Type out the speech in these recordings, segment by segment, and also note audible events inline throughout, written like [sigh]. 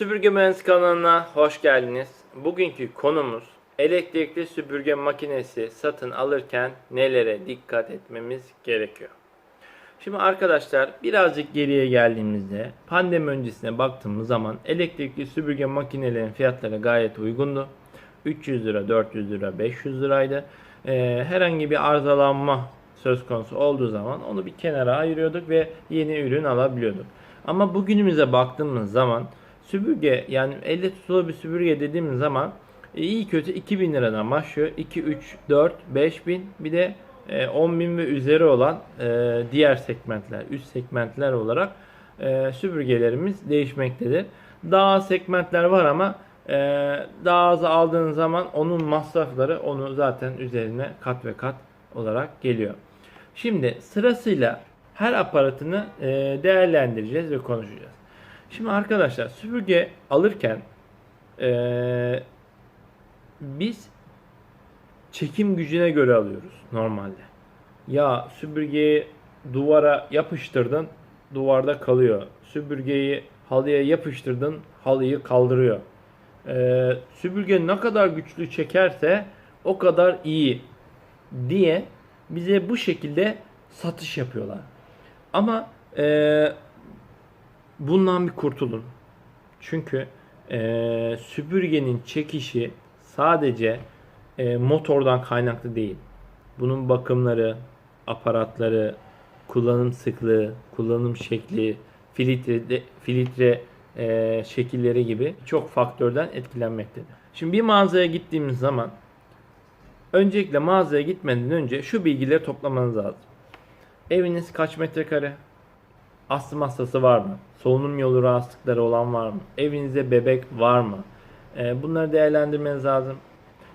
Süpürge Mühendisi kanalına hoş geldiniz. Bugünkü konumuz elektrikli süpürge makinesi satın alırken nelere dikkat etmemiz gerekiyor. Şimdi arkadaşlar birazcık geriye geldiğimizde pandemi öncesine baktığımız zaman elektrikli süpürge makinelerin fiyatları gayet uygundu. 300 lira, 400 lira, 500 liraydı. Ee, herhangi bir arızalanma söz konusu olduğu zaman onu bir kenara ayırıyorduk ve yeni ürün alabiliyorduk. Ama bugünümüze baktığımız zaman süpürge yani elle tutulur bir süpürge dediğimiz zaman e, iyi kötü 2000 liradan başlıyor. 2, 3, 4, 5000 bir de e, 10.000 ve üzeri olan e, diğer segmentler, üst segmentler olarak e, süpürgelerimiz değişmektedir. Daha segmentler var ama e, daha az aldığın zaman onun masrafları onu zaten üzerine kat ve kat olarak geliyor. Şimdi sırasıyla her aparatını e, değerlendireceğiz ve konuşacağız. Şimdi arkadaşlar süpürge alırken e, biz çekim gücüne göre alıyoruz normalde. Ya süpürgeyi duvara yapıştırdın, duvarda kalıyor. Süpürgeyi halıya yapıştırdın, halıyı kaldırıyor. Ee, süpürge ne kadar güçlü çekerse o kadar iyi diye bize bu şekilde satış yapıyorlar. Ama e, bundan bir kurtulun. Çünkü e, süpürgenin çekişi sadece e, motordan kaynaklı değil. Bunun bakımları, aparatları, kullanım sıklığı, kullanım şekli, filtre, filtre e, şekilleri gibi çok faktörden etkilenmektedir. Şimdi bir mağazaya gittiğimiz zaman öncelikle mağazaya gitmeden önce şu bilgileri toplamanız lazım. Eviniz kaç metrekare? Astım hastası var mı? Solunum yolu rahatsızlıkları olan var mı? Evinizde bebek var mı? E, bunları değerlendirmeniz lazım.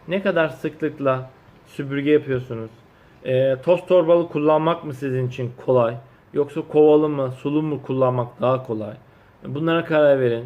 Ne kadar sıklıkla süpürge yapıyorsunuz? E, toz torbalı kullanmak mı sizin için kolay? Yoksa kovalı mı, sulu mu kullanmak daha kolay? Bunlara karar verin.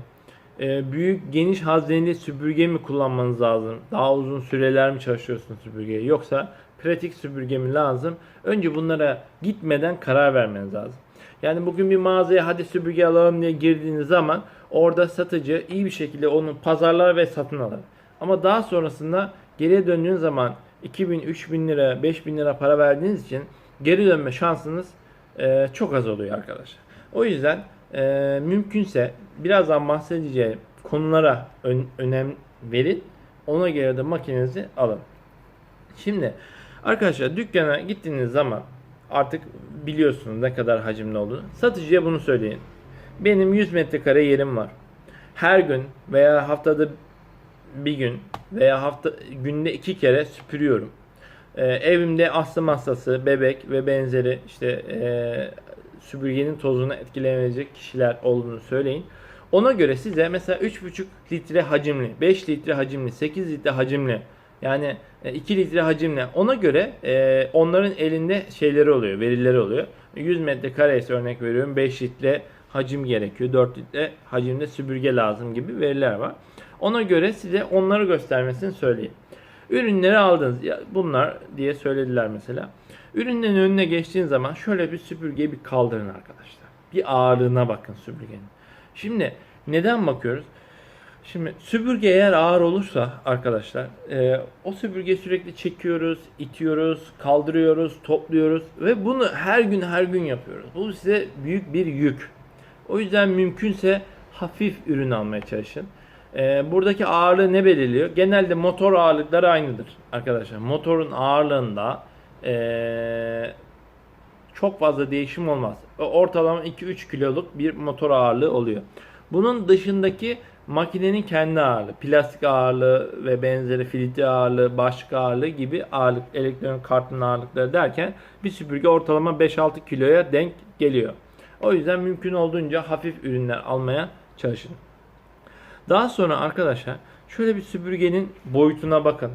E, büyük, geniş hazneli süpürge mi kullanmanız lazım? Daha uzun süreler mi çalışıyorsunuz süpürgeye? Yoksa pratik süpürge mi lazım? Önce bunlara gitmeden karar vermeniz lazım. Yani bugün bir mağazaya hadi süpürge alalım diye girdiğiniz zaman orada satıcı iyi bir şekilde onu pazarlar ve satın alır. Ama daha sonrasında geriye döndüğünüz zaman 2000, 3000 lira, 5000 lira para verdiğiniz için geri dönme şansınız e, çok az oluyor arkadaşlar. O yüzden e, mümkünse birazdan bahsedeceğim konulara ön, önem verin. Ona göre de makinenizi alın. Şimdi arkadaşlar dükkana gittiğiniz zaman artık biliyorsunuz ne kadar hacimli olduğunu. Satıcıya bunu söyleyin. Benim 100 metrekare yerim var. Her gün veya haftada bir gün veya hafta günde iki kere süpürüyorum. Ee, evimde astım hastası, bebek ve benzeri işte e, süpürgenin tozunu etkilemeyecek kişiler olduğunu söyleyin. Ona göre size mesela 3,5 litre hacimli, 5 litre hacimli, 8 litre hacimli yani 2 litre hacimli ona göre e, onların elinde şeyleri oluyor, verileri oluyor. 100 metrekare ise örnek veriyorum 5 litre hacim gerekiyor, 4 litre hacimde süpürge lazım gibi veriler var. Ona göre size onları göstermesini söyleyin. Ürünleri aldınız. Ya bunlar diye söylediler mesela. Ürünlerin önüne geçtiğin zaman şöyle bir süpürgeyi bir kaldırın arkadaşlar. Bir ağırlığına bakın süpürgenin. Şimdi neden bakıyoruz? Şimdi süpürge eğer ağır olursa arkadaşlar e, o süpürge sürekli çekiyoruz, itiyoruz, kaldırıyoruz, topluyoruz ve bunu her gün her gün yapıyoruz. Bu size büyük bir yük. O yüzden mümkünse hafif ürün almaya çalışın. E, buradaki ağırlığı ne belirliyor? Genelde motor ağırlıkları aynıdır arkadaşlar. Motorun ağırlığında e, çok fazla değişim olmaz. Ortalama 2-3 kiloluk bir motor ağırlığı oluyor. Bunun dışındaki makinenin kendi ağırlığı, plastik ağırlığı ve benzeri filtre ağırlığı, başlık ağırlığı gibi ağırlık, elektronik kartın ağırlıkları derken bir süpürge ortalama 5-6 kiloya denk geliyor. O yüzden mümkün olduğunca hafif ürünler almaya çalışın. Daha sonra arkadaşlar şöyle bir süpürgenin boyutuna bakın.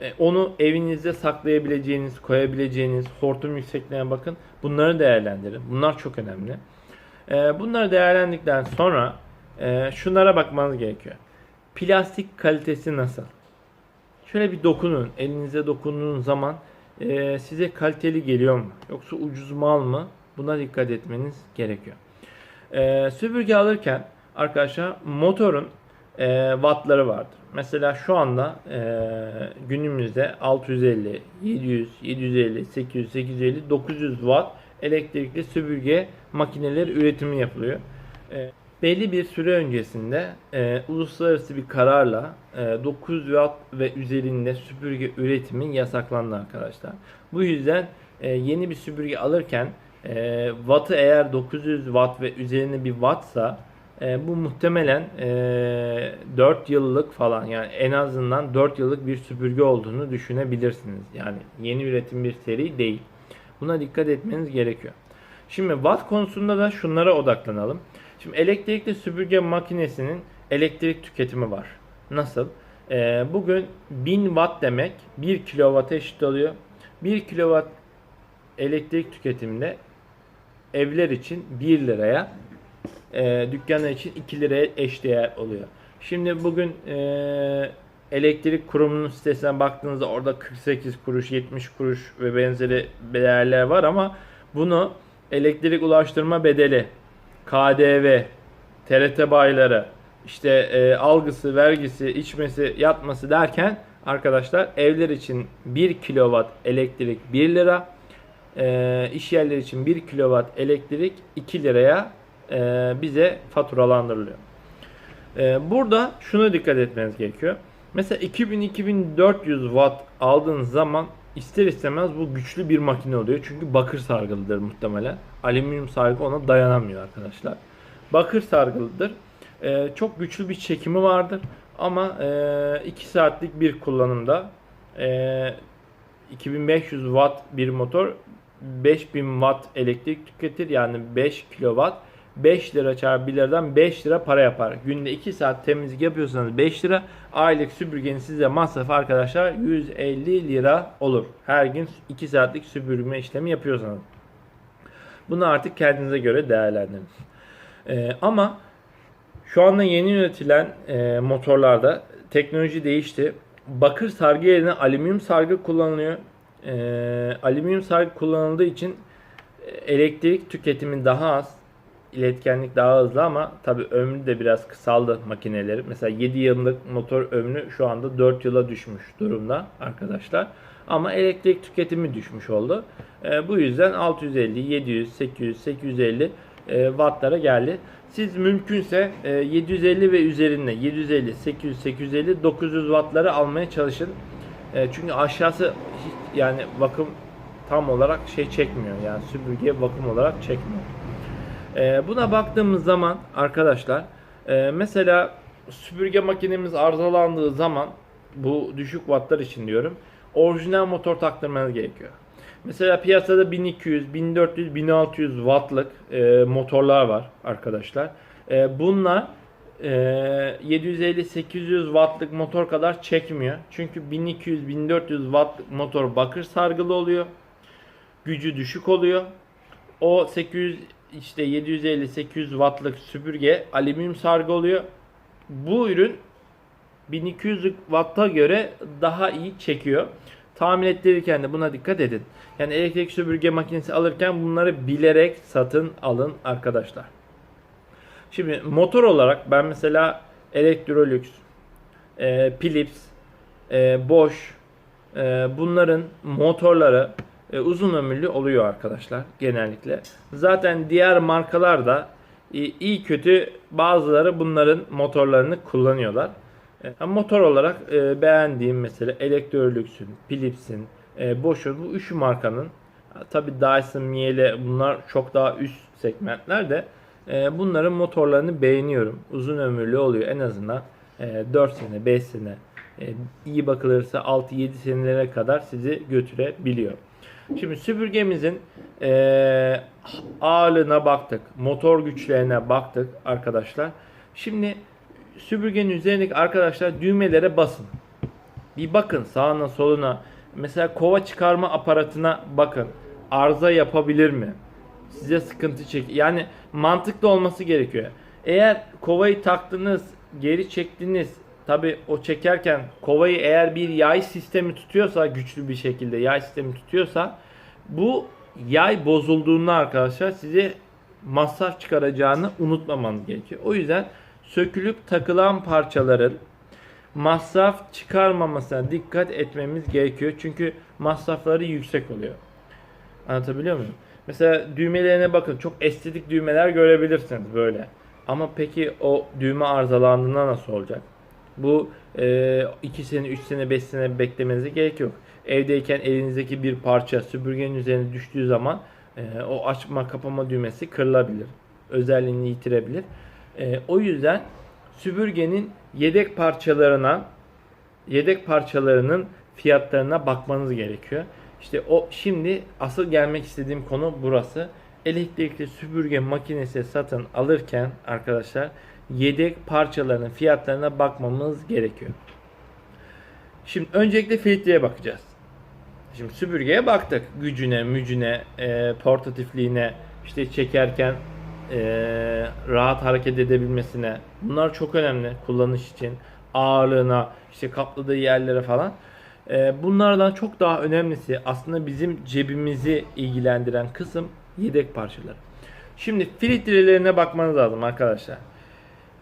E, onu evinizde saklayabileceğiniz, koyabileceğiniz hortum yüksekliğine bakın. Bunları değerlendirin. Bunlar çok önemli. E, bunları değerlendikten sonra e, şunlara bakmanız gerekiyor. Plastik kalitesi nasıl? Şöyle bir dokunun. Elinize dokunduğunuz zaman size kaliteli geliyor mu? Yoksa ucuz mal mı? Buna dikkat etmeniz gerekiyor. Süpürge alırken arkadaşlar motorun e, wattları vardır. Mesela şu anda e, günümüzde 650, 700, 750, 800, 850, 900 watt elektrikli süpürge makineleri üretimi yapılıyor. E, belli bir süre öncesinde e, uluslararası bir kararla e, 900 watt ve üzerinde süpürge üretimi yasaklandı arkadaşlar. Bu yüzden e, yeni bir süpürge alırken e, wattı eğer 900 watt ve üzerinde bir wattsa e, bu muhtemelen e, 4 yıllık falan yani en azından 4 yıllık bir süpürge olduğunu düşünebilirsiniz. Yani yeni üretim bir seri değil. Buna dikkat etmeniz gerekiyor. Şimdi watt konusunda da şunlara odaklanalım. Şimdi elektrikli süpürge makinesinin elektrik tüketimi var. Nasıl? Ee, bugün 1000 watt demek 1 kilowatt eşit oluyor. 1 kilowatt elektrik tüketiminde evler için 1 liraya, e, dükkanlar için 2 liraya eşdeğer oluyor. Şimdi bugün e, elektrik kurumunun sitesine baktığınızda orada 48 kuruş, 70 kuruş ve benzeri değerler var ama bunu elektrik ulaştırma bedeli, KDV, TRT bayileri, işte e, algısı, vergisi, içmesi, yatması derken arkadaşlar evler için 1 kilowatt elektrik 1 lira, e, iş yerleri için 1 kilowatt elektrik 2 liraya e, bize faturalandırılıyor. E, burada şuna dikkat etmeniz gerekiyor. Mesela 2000-2400 watt aldığınız zaman ister istemez bu güçlü bir makine oluyor. Çünkü bakır sargılıdır muhtemelen. Alüminyum sargı ona dayanamıyor arkadaşlar. Bakır sargılıdır. Ee, çok güçlü bir çekimi vardır. Ama 2 e, saatlik bir kullanımda e, 2500 watt bir motor 5000 watt elektrik tüketir. Yani 5 kilowatt 5 lira çarpı 1 liradan 5 lira para yapar. Günde 2 saat temizlik yapıyorsanız 5 lira. Aylık süpürgenin size masrafı arkadaşlar 150 lira olur. Her gün 2 saatlik süpürme işlemi yapıyorsanız. Bunu artık kendinize göre değerlendirin. Ee, ama şu anda yeni üretilen e, motorlarda teknoloji değişti. Bakır sargı yerine alüminyum sargı kullanılıyor. E, alüminyum sargı kullanıldığı için e, elektrik tüketimi daha az iletkenlik daha hızlı ama tabi ömrü de biraz kısaldı makineleri. Mesela 7 yıllık motor ömrü şu anda 4 yıla düşmüş durumda arkadaşlar. Ama elektrik tüketimi düşmüş oldu. E, bu yüzden 650, 700, 800, 850 e, wattlara geldi. Siz mümkünse e, 750 ve üzerinde 750, 800, 850, 900 wattları almaya çalışın. E, çünkü aşağısı hiç, yani vakum tam olarak şey çekmiyor. Yani süpürge vakum olarak çekmiyor. E, buna baktığımız zaman arkadaşlar e, mesela süpürge makinemiz arızalandığı zaman bu düşük wattlar için diyorum orijinal motor taktırmanız gerekiyor. Mesela piyasada 1200, 1400, 1600 wattlık e, motorlar var arkadaşlar. E, bunlar e, 750-800 wattlık motor kadar çekmiyor. Çünkü 1200-1400 wattlık motor bakır sargılı oluyor. Gücü düşük oluyor. O 800 işte 750-800 wattlık süpürge alüminyum sargı oluyor. Bu ürün 1200 watt'a göre daha iyi çekiyor. Tahmin ettirirken de buna dikkat edin. Yani elektrik süpürge makinesi alırken bunları bilerek satın alın arkadaşlar. Şimdi motor olarak ben mesela Electrolux, e, Philips, e, Bosch e, bunların motorları e, uzun ömürlü oluyor arkadaşlar genellikle. Zaten diğer markalar da e, iyi kötü bazıları bunların motorlarını kullanıyorlar. E, motor olarak e, beğendiğim mesela Electrolux'un, Philips'in, e, Bosch'un bu üç markanın tabi Dyson, Miele bunlar çok daha üst segmentler de e, bunların motorlarını beğeniyorum. Uzun ömürlü oluyor en azından e, 4 sene, 5 sene e, iyi bakılırsa 6-7 senelere kadar sizi götürebiliyor. Şimdi süpürgemizin e, ağırlığına baktık, motor güçlerine baktık arkadaşlar. Şimdi süpürgenin üzerindeki arkadaşlar düğmelere basın. Bir bakın sağına soluna. Mesela kova çıkarma aparatına bakın. Arıza yapabilir mi? Size sıkıntı çek. Yani mantıklı olması gerekiyor. Eğer kovayı taktınız, geri çektiniz. Tabi o çekerken kovayı eğer bir yay sistemi tutuyorsa güçlü bir şekilde yay sistemi tutuyorsa bu yay bozulduğunda arkadaşlar size masraf çıkaracağını unutmamanız gerekiyor. O yüzden sökülüp takılan parçaların masraf çıkarmamasına dikkat etmemiz gerekiyor. Çünkü masrafları yüksek oluyor. Anlatabiliyor muyum? Mesela düğmelerine bakın. Çok estetik düğmeler görebilirsiniz böyle. Ama peki o düğme arızalandığında nasıl olacak? Bu 2 sene, 3 sene, 5 sene beklemenize gerek yok. Evdeyken elinizdeki bir parça süpürgenin üzerine düştüğü zaman e, o açma kapama düğmesi kırılabilir. Özelliğini yitirebilir. E, o yüzden süpürgenin yedek parçalarına yedek parçalarının fiyatlarına bakmanız gerekiyor. İşte o şimdi asıl gelmek istediğim konu burası. Elektrikli süpürge makinesi satın alırken arkadaşlar yedek parçalarının fiyatlarına bakmamız gerekiyor. Şimdi öncelikle filtreye bakacağız. Şimdi süpürgeye baktık. Gücüne, mücüne, e, portatifliğine, işte çekerken e, rahat hareket edebilmesine. Bunlar çok önemli kullanış için. Ağırlığına, işte kapladığı yerlere falan. E, bunlardan çok daha önemlisi aslında bizim cebimizi ilgilendiren kısım yedek parçaları. Şimdi filtrelerine bakmanız lazım arkadaşlar.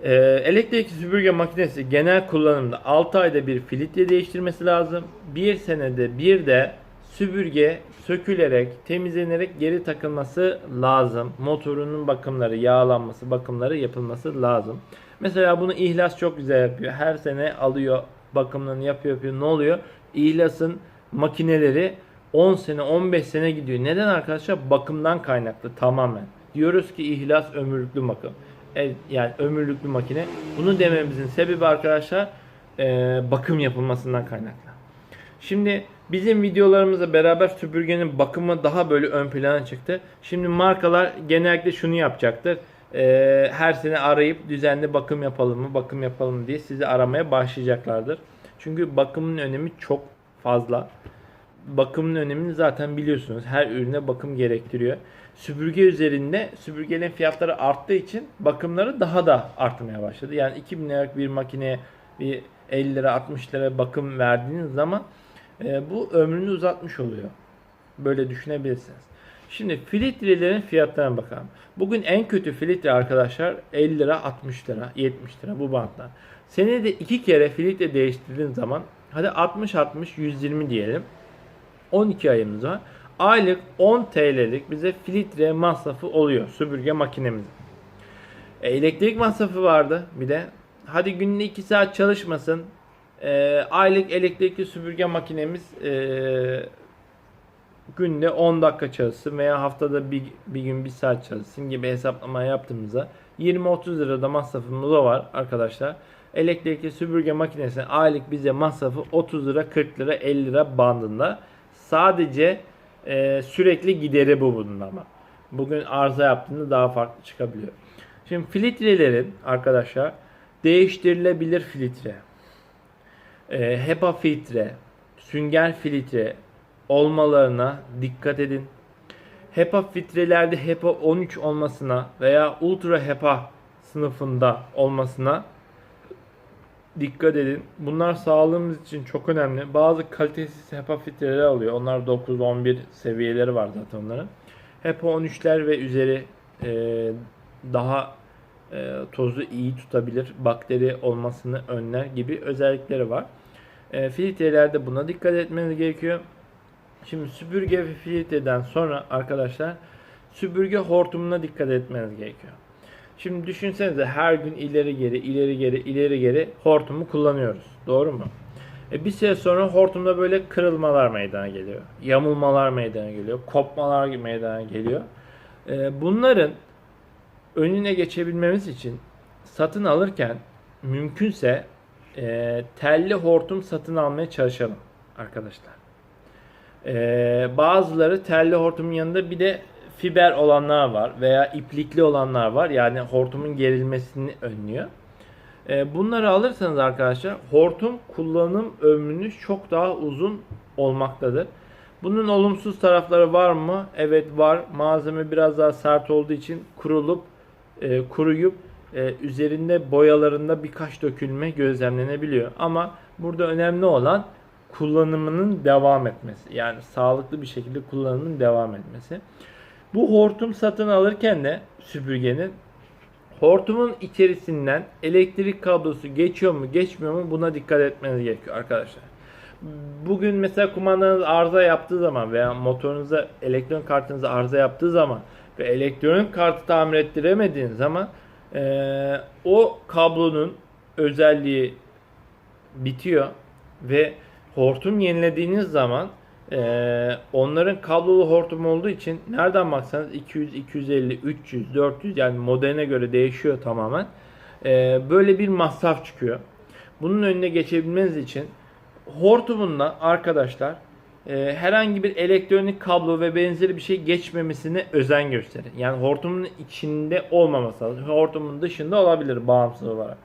Ee, elektrikli süpürge makinesi genel kullanımda 6 ayda bir filtre değiştirmesi lazım. 1 senede bir de süpürge sökülerek, temizlenerek geri takılması lazım. Motorunun bakımları, yağlanması, bakımları yapılması lazım. Mesela bunu İhlas çok güzel yapıyor. Her sene alıyor, bakımlarını yapıyor, yapıyor. Ne oluyor? İhlas'ın makineleri 10 sene, 15 sene gidiyor. Neden arkadaşlar? Bakımdan kaynaklı tamamen. Diyoruz ki İhlas ömürlüklü bakım. Yani ömürlüklü makine. Bunu dememizin sebebi arkadaşlar e, bakım yapılmasından kaynaklı. Şimdi bizim videolarımızla beraber süpürgenin bakımı daha böyle ön plana çıktı. Şimdi markalar genellikle şunu yapacaktır. E, her sene arayıp düzenli bakım yapalım mı, bakım yapalım mı diye sizi aramaya başlayacaklardır. Çünkü bakımın önemi çok fazla. Bakımın önemini zaten biliyorsunuz. Her ürüne bakım gerektiriyor. Süpürge üzerinde süpürgelerin fiyatları arttığı için bakımları daha da artmaya başladı. Yani 2000 liralık bir makineye bir 50 lira 60 lira bakım verdiğiniz zaman e, bu ömrünü uzatmış oluyor. Böyle düşünebilirsiniz. Şimdi filtrelerin fiyatlarına bakalım. Bugün en kötü filtre arkadaşlar 50 lira 60 lira 70 lira bu bantlar. Senede iki kere filtre değiştirdiğin zaman hadi 60 60 120 diyelim. 12 ayımız var. Aylık 10 TL'lik bize filtre masrafı oluyor süpürge makinemizin. E, elektrik masrafı vardı bir de. Hadi günde 2 saat çalışmasın. E, aylık elektrikli süpürge makinemiz e, günde 10 dakika çalışsın veya haftada bir, bir gün 1 saat çalışsın gibi hesaplama yaptığımızda 20-30 lirada masrafımız da var arkadaşlar. Elektrikli süpürge makinesi aylık bize masrafı 30 lira 40 lira 50 lira bandında. Sadece e, sürekli gideri bu bunun ama. Bugün arıza yaptığında daha farklı çıkabiliyor. Şimdi filtrelerin arkadaşlar değiştirilebilir filtre, e, HEPA filtre, sünger filtre olmalarına dikkat edin. HEPA filtrelerde HEPA 13 olmasına veya Ultra HEPA sınıfında olmasına dikkat edin. Bunlar sağlığımız için çok önemli. Bazı kalitesiz HEPA filtreleri alıyor. Onlar 9-11 seviyeleri var zaten onların. HEPA 13'ler ve üzeri e, daha e, tozu iyi tutabilir. Bakteri olmasını önler gibi özellikleri var. E, filtrelerde buna dikkat etmeniz gerekiyor. Şimdi süpürge ve filtreden sonra arkadaşlar süpürge hortumuna dikkat etmeniz gerekiyor. Şimdi düşünsenize her gün ileri geri ileri geri ileri geri hortumu kullanıyoruz. Doğru mu? E bir süre sonra hortumda böyle kırılmalar meydana geliyor. Yamulmalar meydana geliyor. Kopmalar meydana geliyor. E bunların önüne geçebilmemiz için satın alırken mümkünse e, telli hortum satın almaya çalışalım arkadaşlar. E, bazıları telli hortumun yanında bir de fiber olanlar var veya iplikli olanlar var. Yani hortumun gerilmesini önlüyor. E, bunları alırsanız arkadaşlar hortum kullanım ömrünüz çok daha uzun olmaktadır. Bunun olumsuz tarafları var mı? Evet var. Malzeme biraz daha sert olduğu için kurulup e, kuruyup e, üzerinde boyalarında birkaç dökülme gözlemlenebiliyor. Ama burada önemli olan kullanımının devam etmesi. Yani sağlıklı bir şekilde kullanımının devam etmesi. Bu hortum satın alırken de süpürgenin Hortumun içerisinden elektrik kablosu geçiyor mu geçmiyor mu buna dikkat etmeniz gerekiyor arkadaşlar. Bugün mesela kumandanız arıza yaptığı zaman veya motorunuza elektronik kartınıza arıza yaptığı zaman ve elektronik kartı tamir ettiremediğiniz zaman eee, o kablonun özelliği bitiyor ve hortum yenilediğiniz zaman eee, onların kablolu hortum olduğu için nereden baksanız 200, 250, 300, 400 yani modeline göre değişiyor tamamen. Eee, böyle bir masraf çıkıyor. Bunun önüne geçebilmeniz için hortumunla arkadaşlar eee, herhangi bir elektronik kablo ve benzeri bir şey geçmemesine özen gösterin. Yani hortumun içinde olmaması lazım. Hortumun dışında olabilir bağımsız olarak.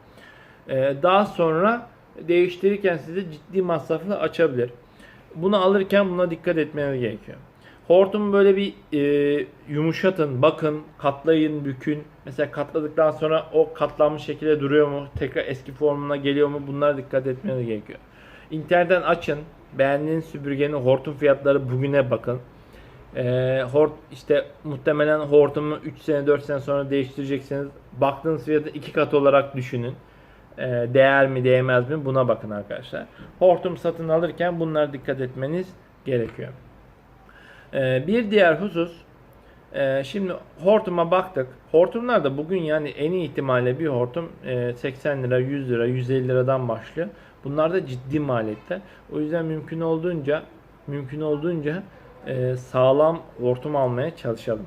Ee, daha sonra değiştirirken size ciddi masraflı açabilir. Bunu alırken buna dikkat etmeniz gerekiyor. Hortumu böyle bir e, yumuşatın, bakın, katlayın, bükün. Mesela katladıktan sonra o katlanmış şekilde duruyor mu? Tekrar eski formuna geliyor mu? Bunlara dikkat etmeniz gerekiyor. İnternetten açın. Beğendiğiniz süpürgenin hortum fiyatları bugüne bakın. Ee, hort işte muhtemelen hortumu 3 sene 4 sene sonra değiştirecekseniz baktığınız fiyatı iki kat olarak düşünün. Ee, değer mi değmez mi buna bakın arkadaşlar. Hortum satın alırken bunlara dikkat etmeniz gerekiyor. Ee, bir diğer husus e, şimdi hortuma baktık. Hortumlar da bugün yani en iyi ihtimalle bir hortum e, 80 lira, 100 lira, 150 liradan başlıyor. Bunlar da ciddi maliyetler. O yüzden mümkün olduğunca mümkün olduğunca e, sağlam hortum almaya çalışalım.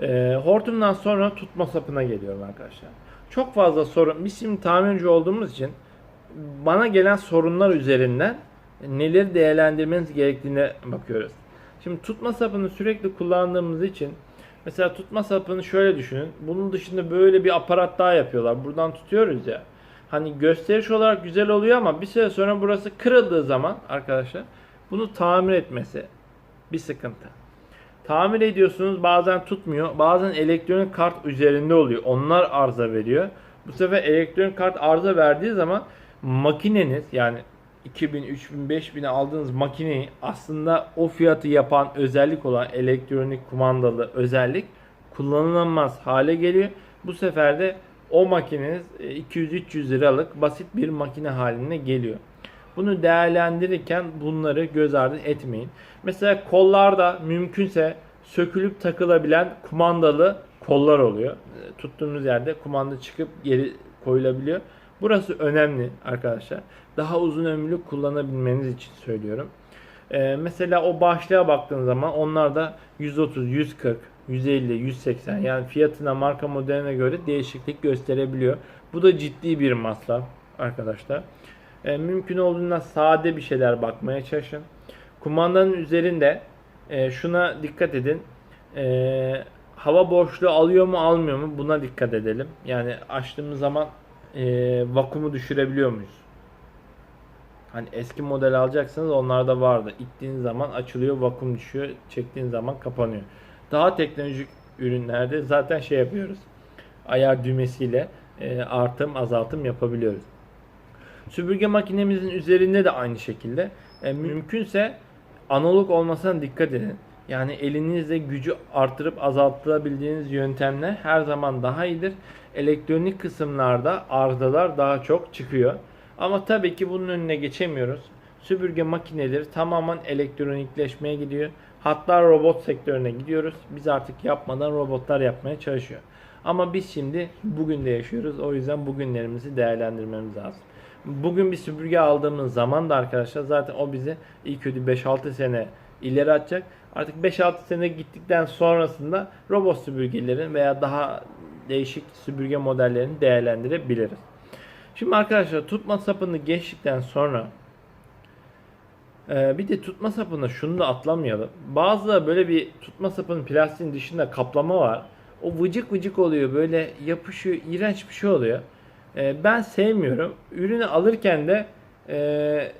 E, hortumdan sonra tutma sapına geliyorum arkadaşlar. Çok fazla sorun. Biz şimdi tamirci olduğumuz için bana gelen sorunlar üzerinden neleri değerlendirmeniz gerektiğine bakıyoruz. Şimdi tutma sapını sürekli kullandığımız için mesela tutma sapını şöyle düşünün. Bunun dışında böyle bir aparat daha yapıyorlar. Buradan tutuyoruz ya. Hani gösteriş olarak güzel oluyor ama bir süre sonra burası kırıldığı zaman arkadaşlar bunu tamir etmesi bir sıkıntı. Tamir ediyorsunuz bazen tutmuyor. Bazen elektronik kart üzerinde oluyor. Onlar arıza veriyor. Bu sefer elektronik kart arıza verdiği zaman makineniz yani 2000, 3000, 5000'e aldığınız makineyi aslında o fiyatı yapan özellik olan elektronik kumandalı özellik kullanılamaz hale geliyor. Bu sefer de o makineniz e, 200-300 liralık basit bir makine haline geliyor. Bunu değerlendirirken bunları göz ardı etmeyin. Mesela kollarda mümkünse sökülüp takılabilen kumandalı kollar oluyor. E, Tuttuğunuz yerde kumanda çıkıp geri koyulabiliyor. Burası önemli arkadaşlar. Daha uzun ömürlü kullanabilmeniz için söylüyorum. Ee, mesela o başlığa baktığın zaman onlar da 130, 140, 150, 180 yani fiyatına marka modeline göre değişiklik gösterebiliyor. Bu da ciddi bir masraf arkadaşlar. Ee, mümkün olduğunda sade bir şeyler bakmaya çalışın. Kumandanın üzerinde e, şuna dikkat edin. E, hava boşluğu alıyor mu almıyor mu buna dikkat edelim. Yani açtığımız zaman e, vakumu düşürebiliyor muyuz? Hani eski model alacaksanız onlarda vardı. İttiğiniz zaman açılıyor, vakum düşüyor. Çektiğiniz zaman kapanıyor. Daha teknolojik ürünlerde zaten şey yapıyoruz. Ayar düğmesiyle e, artım, azaltım yapabiliyoruz. Süpürge makinemizin üzerinde de aynı şekilde. E, mümkünse analog olmasına dikkat edin. Yani elinizle gücü artırıp azaltılabildiğiniz yöntemler her zaman daha iyidir. Elektronik kısımlarda arızalar daha çok çıkıyor. Ama tabii ki bunun önüne geçemiyoruz. Süpürge makineleri tamamen elektronikleşmeye gidiyor. Hatta robot sektörüne gidiyoruz. Biz artık yapmadan robotlar yapmaya çalışıyor. Ama biz şimdi bugün de yaşıyoruz. O yüzden bugünlerimizi değerlendirmemiz lazım. Bugün bir süpürge aldığımız zaman da arkadaşlar zaten o bizi iyi kötü 5-6 sene ileri atacak. Artık 5-6 sene gittikten sonrasında robot süpürgelerin veya daha değişik süpürge modellerini değerlendirebiliriz. Şimdi arkadaşlar tutma sapını geçtikten sonra e, bir de tutma sapını şunu da atlamayalım. Bazıları böyle bir tutma sapının plastiğin dışında kaplama var. O vıcık vıcık oluyor böyle yapışıyor iğrenç bir şey oluyor. E, ben sevmiyorum. Ürünü alırken de e,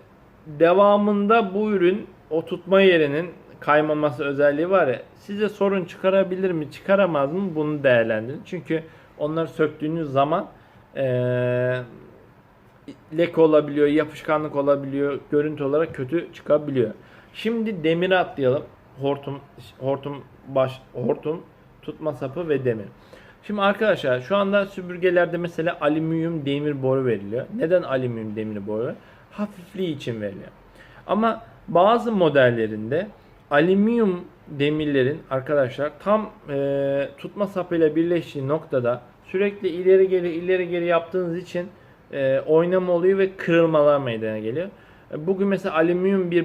devamında bu ürün o tutma yerinin kaymaması özelliği var ya size sorun çıkarabilir mi çıkaramaz mı bunu değerlendirin. Çünkü onları söktüğünüz zaman eee leke olabiliyor, yapışkanlık olabiliyor, görüntü olarak kötü çıkabiliyor. Şimdi demiri atlayalım. Hortum, hortum baş, hortum, tutma sapı ve demir. Şimdi arkadaşlar şu anda süpürgelerde mesela alüminyum demir boru veriliyor. Neden alüminyum demir boru? Hafifliği için veriliyor. Ama bazı modellerinde alüminyum demirlerin arkadaşlar tam e, tutma sapıyla birleştiği noktada sürekli ileri geri ileri geri yaptığınız için e, oynama oluyor ve kırılmalar meydana geliyor. E, Bugün mesela alüminyum bir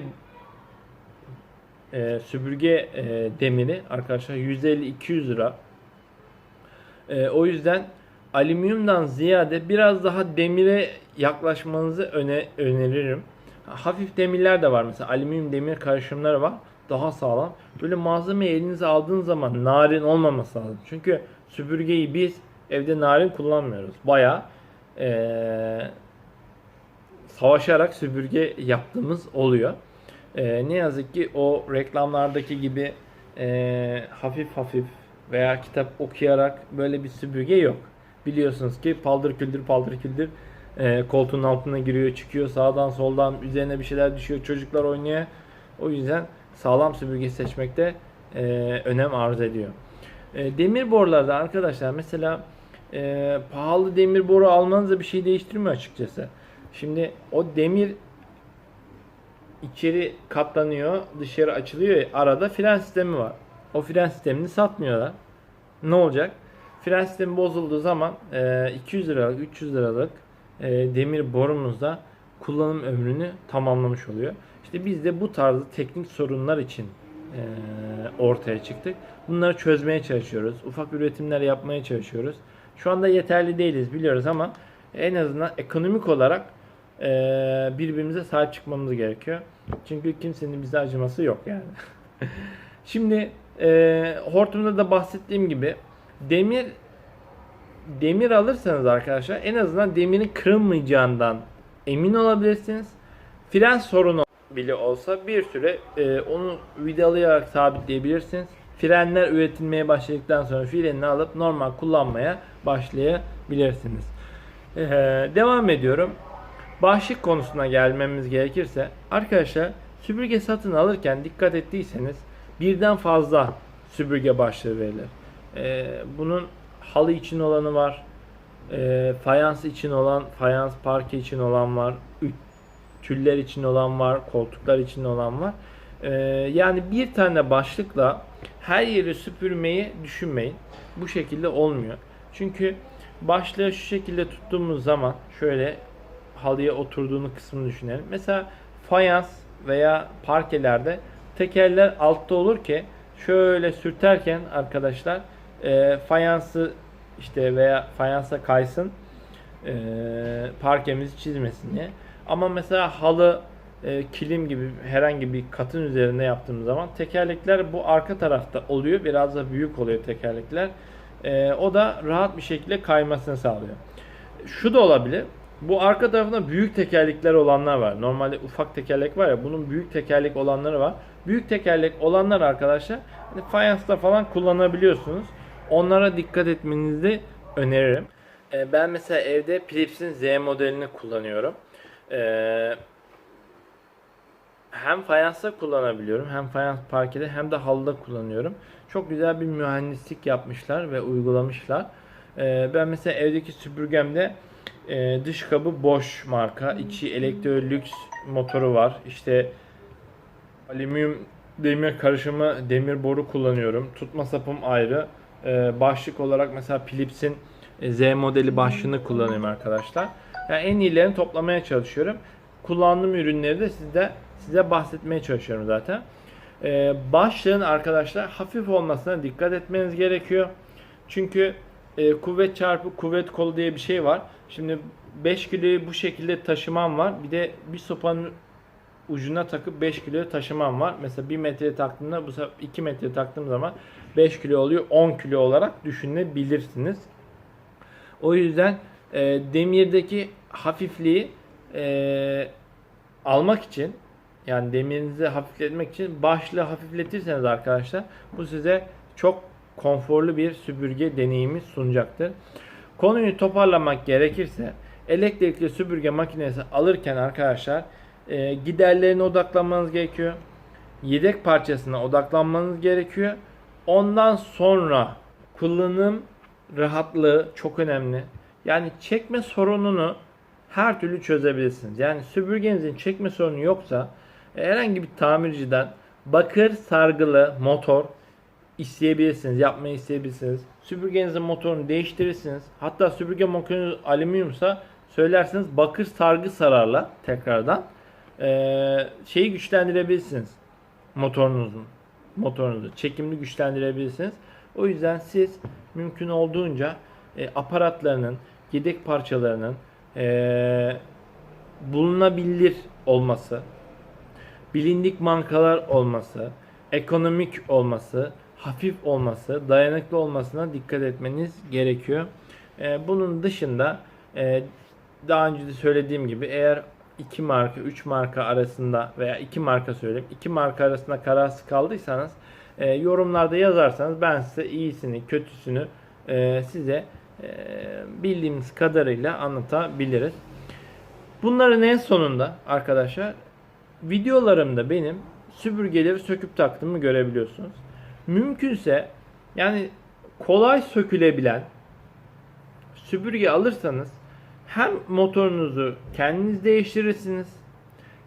e, süpürge e, demiri arkadaşlar 150-200 lira. E, o yüzden alüminyumdan ziyade biraz daha demire yaklaşmanızı öne öneririm. Hafif demirler de var mesela alüminyum demir karışımları var. Daha sağlam. Böyle malzemeyi elinize aldığınız zaman narin olmaması lazım. Çünkü süpürgeyi biz evde narin kullanmıyoruz. Bayağı eee savaşarak süpürge yaptığımız oluyor. Ee, ne yazık ki o reklamlardaki gibi e, hafif hafif veya kitap okuyarak böyle bir süpürge yok. Biliyorsunuz ki paldır küldür paldır küldür e, koltuğun altına giriyor çıkıyor sağdan soldan üzerine bir şeyler düşüyor çocuklar oynuyor. O yüzden sağlam süpürge seçmekte e, önem arz ediyor. E, demir borularda arkadaşlar mesela e, pahalı demir boru almanız bir şey değiştirmiyor açıkçası. Şimdi o demir içeri katlanıyor, dışarı açılıyor. Arada fren sistemi var. O fren sistemini satmıyorlar. Ne olacak? Fren sistemi bozulduğu zaman e, 200 liralık, 300 liralık e, demir borumuzda kullanım ömrünü tamamlamış oluyor. İşte biz de bu tarzı teknik sorunlar için e, ortaya çıktık. Bunları çözmeye çalışıyoruz. Ufak üretimler yapmaya çalışıyoruz. Şu anda yeterli değiliz biliyoruz ama en azından ekonomik olarak e, birbirimize sahip çıkmamız gerekiyor. Çünkü kimsenin bize acıması yok yani. [laughs] Şimdi e, hortumda da bahsettiğim gibi demir demir alırsanız arkadaşlar en azından demirin kırılmayacağından emin olabilirsiniz. Fren sorunu bile olsa bir süre e, onu vidalayarak sabitleyebilirsiniz. Frenler üretilmeye başladıktan sonra frenini alıp normal kullanmaya başlayabilirsiniz. E, devam ediyorum. Başlık konusuna gelmemiz gerekirse arkadaşlar süpürge satın alırken dikkat ettiyseniz birden fazla süpürge başlığı verilir. E, bunun halı için olanı var. E, fayans için olan, fayans parke için olan var. Tüller için olan var, koltuklar için olan var. E, yani bir tane başlıkla her yeri süpürmeyi düşünmeyin. Bu şekilde olmuyor. Çünkü başlığı şu şekilde tuttuğumuz zaman şöyle halıya oturduğunu kısmını düşünelim. Mesela fayans veya parkelerde tekerler altta olur ki şöyle sürterken arkadaşlar e, fayansı işte veya fayansa kaysın e, parkemizi çizmesin diye. Ama mesela halı e, kilim gibi herhangi bir katın üzerinde yaptığımız zaman tekerlekler bu arka tarafta oluyor. Biraz da büyük oluyor tekerlekler. E, o da rahat bir şekilde kaymasını sağlıyor. Şu da olabilir. Bu arka tarafında büyük tekerlekler olanlar var. Normalde ufak tekerlek var ya bunun büyük tekerlek olanları var. Büyük tekerlek olanlar arkadaşlar hani fayansta falan kullanabiliyorsunuz. Onlara dikkat etmenizi öneririm. Ee, ben mesela evde Philips'in Z modelini kullanıyorum. Ee, hem fayansta kullanabiliyorum hem fayans parkede hem de halıda kullanıyorum. Çok güzel bir mühendislik yapmışlar ve uygulamışlar. Ee, ben mesela evdeki süpürgemde e, dış kabı boş marka, içi Electrolux motoru var. İşte alüminyum demir karışımı demir boru kullanıyorum. Tutma sapım ayrı. Ee, başlık olarak mesela Philips'in e, Z modeli başlığını kullanıyorum arkadaşlar. Yani en iyilerini toplamaya çalışıyorum. Kullandığım ürünleri de sizde size bahsetmeye çalışıyorum zaten. Ee, başlığın arkadaşlar hafif olmasına dikkat etmeniz gerekiyor. Çünkü e, kuvvet çarpı kuvvet kolu diye bir şey var. Şimdi 5 kiloyu bu şekilde taşımam var. Bir de bir sopanın ucuna takıp 5 kilo taşımam var. Mesela 1 metre taktığımda bu sefer 2 metre taktığım zaman 5 kilo oluyor. 10 kilo olarak düşünebilirsiniz. O yüzden e, demirdeki hafifliği e, almak için yani demirinizi hafifletmek için başlığı hafifletirseniz arkadaşlar bu size çok konforlu bir süpürge deneyimi sunacaktır. Konuyu toparlamak gerekirse elektrikli süpürge makinesi alırken arkadaşlar e, giderlerine odaklanmanız gerekiyor. Yedek parçasına odaklanmanız gerekiyor. Ondan sonra kullanım rahatlığı çok önemli. Yani çekme sorununu her türlü çözebilirsiniz. Yani süpürgenizin çekme sorunu yoksa e, herhangi bir tamirciden bakır sargılı motor isteyebilirsiniz, yapmayı isteyebilirsiniz. Süpürgenizin motorunu değiştirirsiniz. Hatta süpürge motorunuz alüminyumsa söylerseniz bakır sargı sararla tekrardan eee, şeyi güçlendirebilirsiniz motorunuzun motorunuzu çekimli güçlendirebilirsiniz. O yüzden siz mümkün olduğunca e, aparatlarının yedek parçalarının e, bulunabilir olması, bilindik markalar olması, ekonomik olması, hafif olması, dayanıklı olmasına dikkat etmeniz gerekiyor. E, bunun dışında e, daha önce de söylediğim gibi eğer iki marka, üç marka arasında veya iki marka söyleyeyim, iki marka arasında kararsız kaldıysanız e, yorumlarda yazarsanız ben size iyisini, kötüsünü e, size e, bildiğimiz kadarıyla anlatabiliriz. Bunların en sonunda arkadaşlar videolarımda benim süpürgeleri söküp taktığımı görebiliyorsunuz. Mümkünse yani kolay sökülebilen süpürge alırsanız hem motorunuzu kendiniz değiştirirsiniz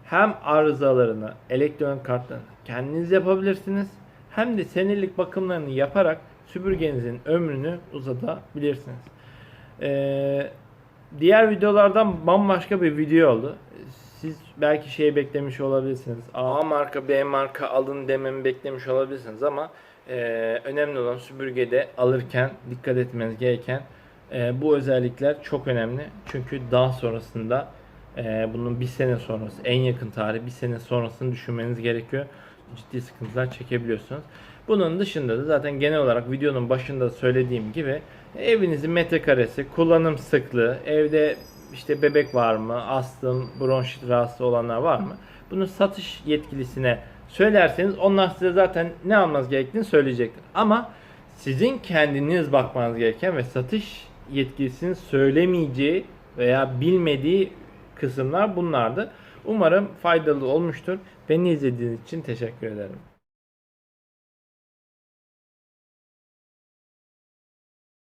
hem arızalarını, elektronik kartlarını kendiniz yapabilirsiniz. Hem de senelik bakımlarını yaparak süpürgenizin ömrünü uzatabilirsiniz. Ee, diğer videolardan bambaşka bir video oldu. Siz belki şey beklemiş olabilirsiniz. A marka, B marka alın dememi beklemiş olabilirsiniz ama e, önemli olan süpürgede alırken dikkat etmeniz gereken e, bu özellikler çok önemli. Çünkü daha sonrasında e, bunun bir sene sonrası, en yakın tarih bir sene sonrasını düşünmeniz gerekiyor. Ciddi sıkıntılar çekebiliyorsunuz. Bunun dışında da zaten genel olarak videonun başında söylediğim gibi evinizin metrekaresi, kullanım sıklığı, evde işte bebek var mı, astım, bronşit rahatsız olanlar var mı? Bunu satış yetkilisine söylerseniz onlar size zaten ne almanız gerektiğini söyleyecektir. Ama sizin kendiniz bakmanız gereken ve satış yetkilisinin söylemeyeceği veya bilmediği kısımlar bunlardı. Umarım faydalı olmuştur. Beni izlediğiniz için teşekkür ederim.